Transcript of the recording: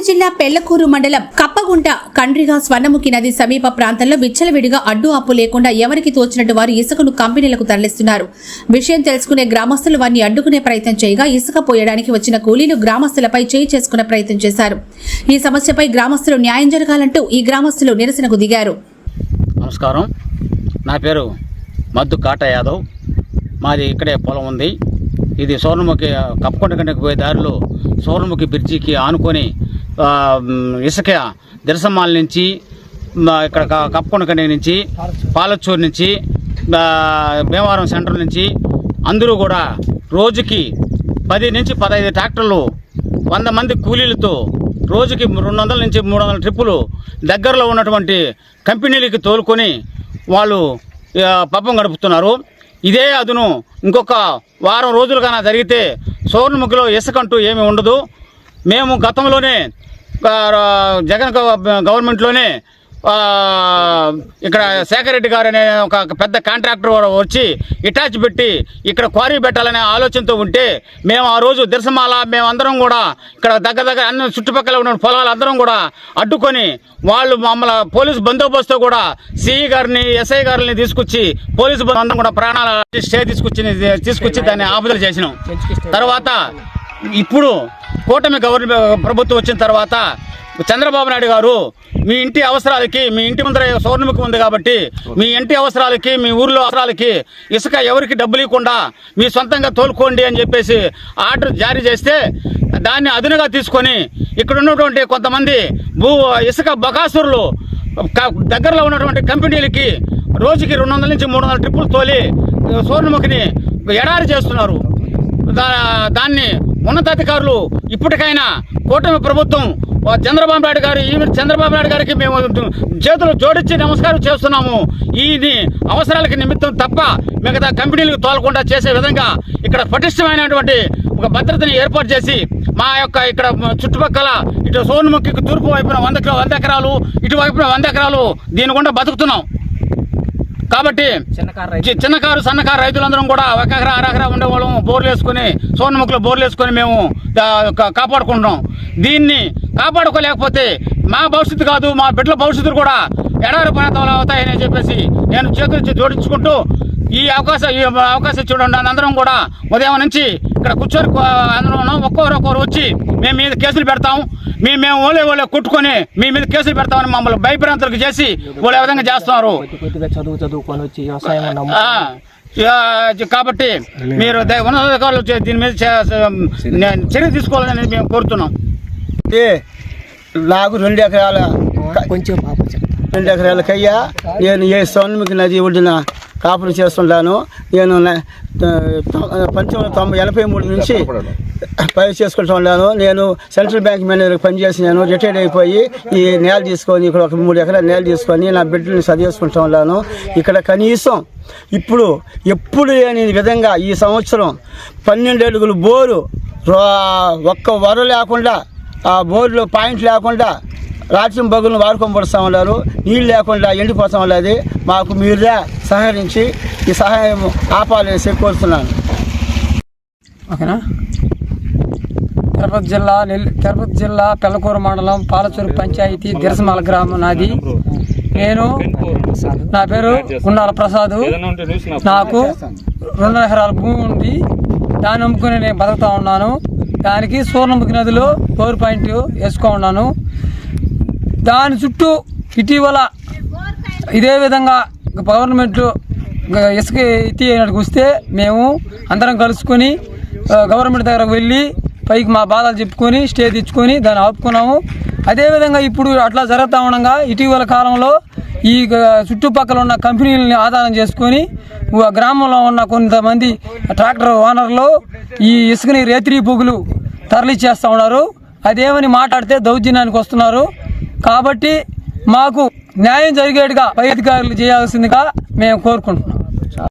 పల్నాడు జిల్లా పెళ్ళకూరు మండలం కప్పగుంట కండ్రిగా స్వర్ణముఖి నది సమీప ప్రాంతంలో విచ్చలవిడిగా అడ్డు అప్పు లేకుండా ఎవరికి తోచినట్టు వారు ఇసుకను కంపెనీలకు తరలిస్తున్నారు. విషయం తెలుసుకునే గ్రామస్తులు వారిని అడ్డుకునే ప్రయత్నం చేయగా ఇసుక పోయడానికి వచ్చిన కూలీలు గ్రామస్తులపై చేయి చేసుకునే ప్రయత్నం చేశారు. ఈ సమస్యపై గ్రామస్తులు న్యాయం జరగాలంటూ ఈ గ్రామస్తులు నిరసనకు దిగారు. నమస్కారం. నా పేరు మద్దు కాట యాదవ్. మాది ఇక్కడే పొలం ఉంది. ఇది సోర్ణముఖి కప్పకొండ కంటకు పోయే దారిలో సోర్ణముఖి బ్రిడ్జికి ఆనుకొని ఇసుక దిరసమ్మాల నుంచి ఇక్కడ క- నుంచి పాలచ్చూరు నుంచి భీమవరం సెంటర్ నుంచి అందరూ కూడా రోజుకి పది నుంచి పదహైదు ట్రాక్టర్లు వంద మంది కూలీలతో రోజుకి రెండు వందల నుంచి మూడు వందల ట్రిప్పులు దగ్గరలో ఉన్నటువంటి కంపెనీలకి తోలుకొని వాళ్ళు పప్పం పబ్బం గడుపుతున్నారు. ఇదే అదును ఇంకొక వారం రోజులు కన్నా జరిగితే సోర్ణముఖిలో ఇసుకంటూ ఏమీ ఉండదు. మేము గతంలోనే జగన్ గవ- గవర్నమెంట్లోనే ఇక్కడ శేఖర్ రెడ్డి గారు అనే ఒక పెద్ద కాంట్రాక్టర్ వచ్చి ఇటాచ్ పెట్టి ఇక్కడ క్వారీ పెట్టాలనే ఆలోచనతో ఉంటే మేము ఆ రోజు దిరసమాల మేమందరం కూడా ఇక్కడ దగ్గర దగ్గర అన్ని చుట్టుపక్కల ఉన్న పొలాలు అందరం కూడా అడ్డుకొని వాళ్ళు మమ్మల్ని పోలీసు బందోబస్తు కూడా సిఈ గారిని ఎస్ఐ గారిని తీసుకొచ్చి పోలీసు అందరం కూడా ప్రాణాల స్టే తీసుకొచ్చి తీసుకొచ్చి దాన్ని ఆపుదల చేసినాం. తర్వాత ఇప్పుడు కూటమి గవర్నమెంట్ ప్రభుత్వం వచ్చిన తర్వాత చంద్రబాబు నాయుడు గారు మీ ఇంటి అవసరాలకి మీ ఇంటి ముందర సౌర్ణముఖి ఉంది కాబట్టి మీ ఇంటి అవసరాలకి మీ ఊర్లో అవసరాలకి ఇసుక ఎవరికి డబ్బులు ఇవ్వకుండా మీ సొంతంగా తోలుకోండి అని చెప్పేసి ఆర్డర్ జారీ చేస్తే దాన్ని అదునుగా తీసుకొని ఇక్కడ ఉన్నటువంటి కొంతమంది భూ ఇసుక బకాసురులు దగ్గరలో ఉన్నటువంటి కంపెనీలకి రోజుకి రెండు వందల నుంచి మూడు వందల ట్రిప్పులు తోలి సోర్ణముఖిని ఎడారి చేస్తున్నారు. దా- దాన్ని ఉన్నతాధికారులు ఇప్పటికైనా కూటమి ప్రభుత్వం చంద్రబాబు నాయుడు గారు ఈ చంద్రబాబు నాయుడు గారికి మేము చేతులు జోడించి నమస్కారం చేస్తున్నాము. ఇది అవసరాలకి నిమిత్తం తప్ప మిగతా కంపెనీలకు తోలకుండా చేసే విధంగా ఇక్కడ పటిష్టమైనటువంటి ఒక భద్రతని ఏర్పాటు చేసి మా యొక్క ఇక్కడ చుట్టుపక్కల ఇటు సోనుముఖికి తూర్పు వైపున వంద కిలో- వంద ఎకరాలు ఇటువైపున వంద ఎకరాలు దీని గుండా బతుకుతున్నాం. కాబట్టి చి- చిన్నకారు సన్నకారు రైతులందరం కూడా ఒక ఎకరా అర ఎకరా ఉండే వాళ్ళం బోర్లు వేసుకుని సోన్నముఖులు బోర్లు వేసుకొని మేము కాపాడుకుంటున్నాం. దీన్ని కాపాడుకోలేకపోతే మా భవిష్యత్తు కాదు మా బిడ్డల భవిష్యత్తు కూడా ఎడారి ప్రాంతంలో అవుతాయని చెప్పేసి నేను చేతులు జోడించుకుంటూ ఈ అవకాశం ఈ అవకాశం చూడండి. అందరం కూడా ఉదయం నుంచి ఇక్కడ కూర్చొని అందరం ఉన్నాం ఒక్కొక్కరు ఒక్కొక్కరు వచ్చి మేము మీద కేసులు పెడతాం మేము మేము ఓలే ఓలే కొట్టుకొని మీ మీద కేసులు పెడతామని మమ్మల్ని భయభ్రాంతులకు చేసి ఏ విధంగా చేస్తున్నారు. చదువు చదువుకొని వచ్చి వ్యవసాయం కాబట్టి మీరు ఉన్నతాధికారులు దీని మీద చర్య తీసుకోవాలని మేము కోరుతున్నాం. ఏ, నాకు రెండు ఎకరాల కొంచెం రెండు ఎకరాల కయ్యా నేను ఏ సౌన్మికి నది ఒడ్డున కాపురం చేస్తుంటాను. నేను పంతొమ్మిది వందల తొంభై ఎనభై మూడు నుంచి పని చేసుకుంటూ ఉన్నాను. నేను సెంట్రల్ బ్యాంక్ మేనేజర్ పనిచేసి నేను రిటైర్డ్ అయిపోయి ఈ నేల తీసుకొని ఇక్కడ ఒక మూడు ఎకరాల నేల తీసుకొని నా బిడ్డల్ని చదివేసుకుంటూ ఉన్నాను. ఇక్కడ కనీసం ఇప్పుడు ఎప్పుడు లేని విధంగా ఈ సంవత్సరం పన్నెండు అడుగులు బోరు ఒక్క వర లేకుండా ఆ బోర్డులో పాయింట్ లేకుండా రాజ్యం బగులను వాడుకొని పడుతూ ఉన్నారు నీళ్ళు లేకుండా ఎండిపోతూ ఉన్నది మాకు మీరే సహకరించి ఈ సహాయం ఆపాలని కోరుతున్నాను. ఓకేనా? తిరుపతి జిల్లా నెల్లి తిరుపతి జిల్లా పెళ్ళకూరు మండలం పాలచూరు పంచాయతీ దిరసమాల గ్రామం నాది. నేను నా పేరు గుండాల ప్రసాద్. నాకు రెండు ఎకరాల భూమి ఉంది. దాన్ని అమ్ముకుని నేను బతుకుతా ఉన్నాను. దానికి సూర్ణముఖి నదిలో ఫోర్ పాయింట్ వేసుకో ఉన్నాను. దాని చుట్టూ ఇటీవల ఇదే విధంగా గవర్నమెంట్ ఇసుక ఎత్తినట్టుకు వస్తే మేము అందరం కలుసుకొని గవర్నమెంట్ దగ్గరకు వెళ్ళి పైకి మా బాధలు చెప్పుకొని స్టే తెచ్చుకొని దాన్ని ఆపుకున్నాము. అదేవిధంగా ఇప్పుడు అట్లా జరుగుతూ ఉండగా ఇటీవల కాలంలో ఈ చుట్టుపక్కల ఉన్న కంపెనీలని ఆధారం చేసుకొని గ్రామంలో ఉన్న కొంతమంది ట్రాక్టర్ ఓనర్లు ఈ ఇసుకని రేత్రి పొగులు తరలిచ్చేస్తూ ఉన్నారు. అదేమని మాట్లాడితే దౌర్జన్యానికి వస్తున్నారు. కాబట్టి మాకు న్యాయం జరిగేట్టుగా పై అధికారులు చేయాల్సిందిగా మేము కోరుకుంటున్నాం.